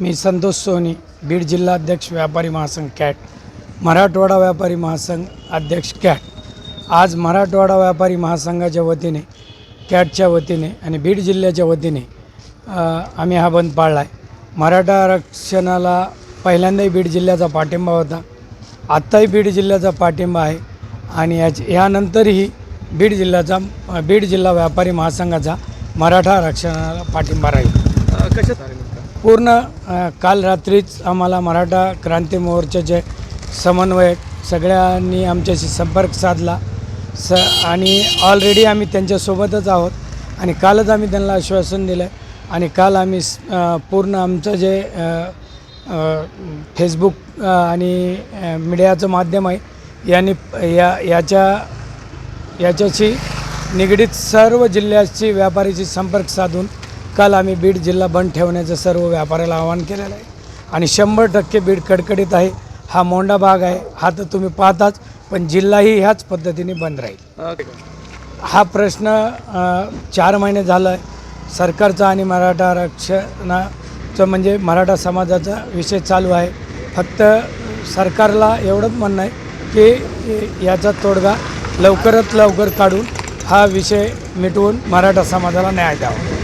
मी Santosh Sony Beed जिल्हा अध्यक्ष व्यापारी महासंघ कॅट मराठवाडा व्यापारी महासंघ अध्यक्ष कॅट. आज मराठवाडा व्यापारी महासंघाच्या वतीने कॅटच्या वतीने आणि बीड जिल्ह्याच्या वतीने आम्ही हा बंद पाळला आहे मराठा आरक्षणाला पहिल्यांदाही बीड जिल्ह्याचा पाठिंबा होता. आत्ताही बीड जिल्ह्याचा पाठिंबा आहे आणि याच यानंतरही बीड जिल्ह्याचा बीड जिल्हा व्यापारी महासंघाचा मराठा आरक्षणाला पाठिंबा राहील. कशा पूर्ण काल रात्रीच आम्हाला मराठा क्रांती मोर्चाचे समन्वयक सगळ्यांनी आमच्याशी संपर्क साधला. स आणि ऑलरेडी आम्ही त्यांच्यासोबतच आहोत आणि कालच आम्ही त्यांना आश्वासन दिलं आहे आणि काल आम्ही पूर्ण आमचं जे फेसबुक आणि मीडियाचं माध्यम आहे यांनी या याच्या याच्याशी निगडीत सर्व जिल्ह्याची व्यापारीशी संपर्क साधून काल आम्ही बीड जिल्हा बंद ठेवण्याचं सर्व व्यापाऱ्याला आवाहन केलेलं आहे. आणि शंभर टक्के बीड कडकडीत आहे. हा मोंडा भाग आहे. हा तर तुम्ही पाहताच पण जिल्हाही ह्याच पद्धतीने बंद राहील. हा प्रश्न अ, चार महिने झाला आहे सरकारचा आणि मराठा आरक्षणाचं म्हणजे मराठा समाजाचा विषय चालू आहे. फक्त सरकारला एवढंच म्हणणं आहे की याचा तोडगा लवकरात लवकर काढून हा विषय मिटवून मराठा समाजाला न्याय द्यावा.